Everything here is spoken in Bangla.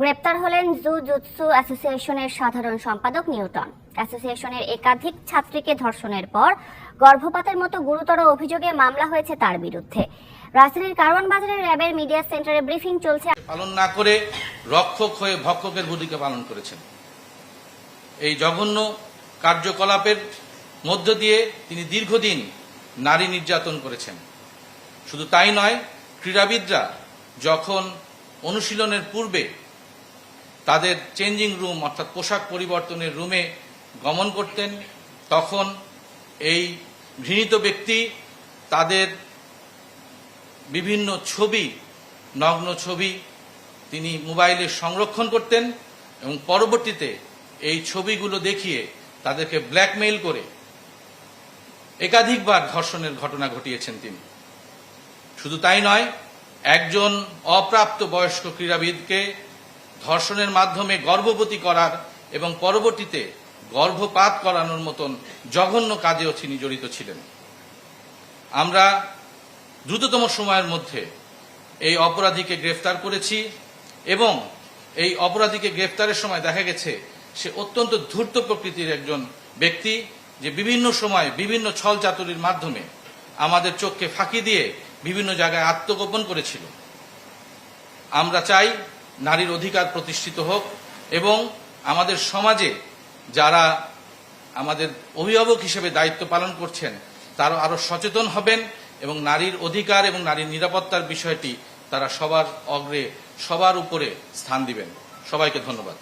গ্রেপ্তার হলেন জু জুৎসু অ্যাসোসিয়েশনের সাধারণ সম্পাদক নিউটন। অ্যাসোসিয়েশনের একাধিক ছাত্রীকে ধর্ষণের পর গর্ভপাতের মতো গুরুতর অভিযোগে মামলা হয়েছে তার বিরুদ্ধে। রাজধানীর কারওয়ান বাজারের র্যাবের মিডিয়া সেন্টারে ব্রিফিং চলছে। পালন না করে রক্ষক হয়ে ভক্ষকের ভূমিকা পালন করেছেন। এই জঘন্য কার্যকলাপের মধ্য দিয়ে তিনি দীর্ঘদিন নারী নির্যাতন করেছেন। শুধু তাই নয়, ক্রীড়াবিদরা যখন অনুশীলনের পূর্বে তাদের চেঞ্জিং রুম, অর্থাৎ পোশাক পরিবর্তনের রুমে গমন করতেন। তখন এই ঘৃণিত ব্যক্তি তাদের বিভিন্ন ছবি, নগ্ন ছবি তিনি মোবাইলে সংরক্ষণ করতেন এবং পরবর্তীতে এই ছবিগুলো দেখিয়ে তাদেরকে ব্ল্যাকমেইল করে একাধিকবার ধর্ষণের ঘটনা ঘটিয়েছেন তিনি। শুধু তাই নয়, একজন অপ্রাপ্ত বয়স্ক ক্রীড়াবিদকে ধর্ষণের মাধ্যমে গর্ভবতী করার এবং পরবর্তীতে গর্ভপাত করানোর মতন জঘন্য কাজেও তিনি জড়িত ছিলেন। আমরা দ্রুততম সময়ের মধ্যে এই অপরাধীকে গ্রেফতার করেছি এবং এই অপরাধীকে গ্রেফতারের সময় দেখা গেছে সে অত্যন্ত ধূর্ত প্রকৃতির একজন ব্যক্তি যে বিভিন্ন সময় বিভিন্ন ছল চাতুরির মাধ্যমে আমাদের চোখকে ফাঁকি দিয়ে বিভিন্ন জায়গায় আত্মগোপন করেছিল। আমরা চাই নারীর অধিকার প্রতিষ্ঠিত হোক এবং আমাদের সমাজে যারা আমাদের অভিভাবক হিসেবে দায়িত্ব পালন করছেন, তারা আরও সচেতন হবেন এবং নারীর অধিকার এবং নারীর নিরাপত্তার বিষয়টি তারা সবার অগ্রে, সবার উপরে স্থান দিবেন। সবাইকে ধন্যবাদ।